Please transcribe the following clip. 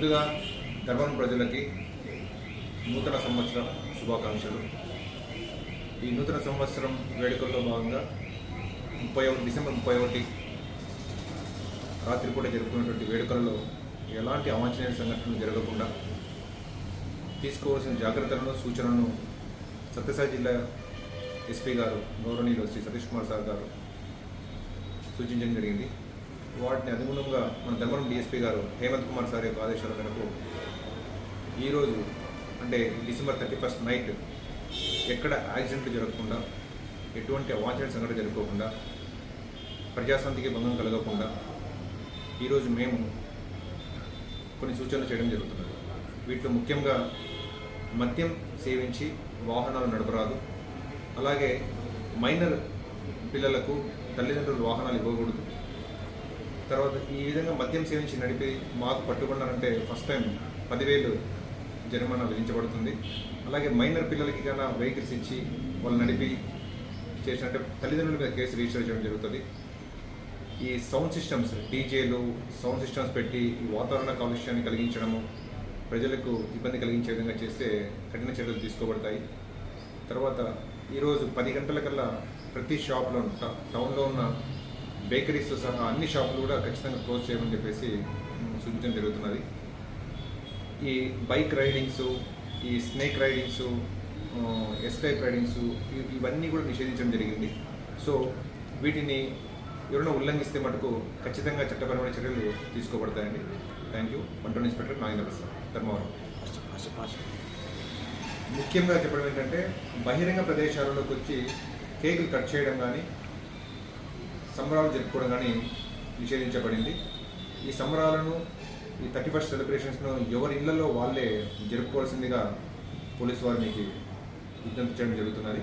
ముందుగా ధర్మం ప్రజలకి నూతన సంవత్సరం శుభాకాంక్షలు. ఈ నూతన సంవత్సరం వేడుకల్లో భాగంగా ముప్పై ఒకటి డిసెంబర్ ముప్పై ఒకటి రాత్రిపూట జరుపుకున్నటువంటి వేడుకలలో ఎలాంటి అవాంఛనీయ సంఘటనలు జరగకుండా తీసుకోవాల్సిన జాగ్రత్తలను సూచనలను సత్యసాయి జిల్లా ఎస్పీ గారు గౌరవనీయులు శ్రీ సతీష్ కుమార్ సార్ గారు సూచించడం జరిగింది. వాటిని అనుగుణంగా మన ధర్మవరం డిఎస్పీ గారు హేమంత్ కుమార్ సార్ యొక్క ఆదేశాల మేరకు ఈరోజు అంటే డిసెంబర్ థర్టీ ఫస్ట్ నైట్ ఎక్కడ యాక్సిడెంట్లు జరగకుండా ఎటువంటి అవాంఛనీయ సంఘటన జరగకుండా ప్రజాశాంతికి భంగం కలగకుండా ఈరోజు మేము కొన్ని సూచనలు చేయడం జరుగుతున్నది. వీటిలో ముఖ్యంగా మద్యం సేవించి వాహనాలు నడపరాదు. అలాగే మైనర్ పిల్లలకు తల్లిదండ్రులు వాహనాలు ఇవ్వకూడదు. తర్వాత ఈ విధంగా మద్యం సేవించి నడిపి మాకు పట్టుకున్నారంటే ఫస్ట్ టైం పదివేలు జరిమానా విధించబడుతుంది. అలాగే మైనర్ పిల్లలకి కన్నా వెహికల్స్ ఇచ్చి వాళ్ళు నడిపి చేసినట్టే తల్లిదండ్రుల మీద కేసు రిజిస్టర్ చేయడం జరుగుతుంది. ఈ సౌండ్ సిస్టమ్స్ డీజేలు సౌండ్ సిస్టమ్స్ పెట్టి వాతావరణ కాలుష్యాన్ని కలిగించడము ప్రజలకు ఇబ్బంది కలిగించే విధంగా చేస్తే కఠిన చర్యలు తీసుకోబడతాయి. తర్వాత ఈరోజు పది గంటలకల్లా ప్రతి షాప్లో టౌన్లో ఉన్న బేకరీస్తో సహా అన్ని షాపులు కూడా ఖచ్చితంగా క్లోజ్ చేయమని చెప్పేసి సూచించడం జరుగుతున్నది. ఈ బైక్ రైడింగ్స్ ఈ snake ridings S type ridings ఇవన్నీ కూడా నిషేధించడం జరిగింది. సో వీటిని ఎవరైనా ఉల్లంఘిస్తే మటుకు ఖచ్చితంగా చట్టపరమైన చర్యలు తీసుకోబడతాయండి. Thank you. One town inspector Nagendra Prasad Dharmavaram. ముఖ్యంగా చెప్పడం ఏంటంటే బహిరంగ ప్రదేశాలలోకి వచ్చి కేకులు కట్ చేయడం కానీ సంబరాలు జరుపుకోవడం కానీ నిషేధించబడింది. ఈ సంబరాలను ఈ థర్టీ ఫస్ట్ సెలబ్రేషన్స్ను ఎవరి ఇళ్ళలో వాళ్ళే జరుపుకోవాల్సిందిగా పోలీసు వారు మీకు విజ్ఞప్తి చేయడం జరుగుతున్నది.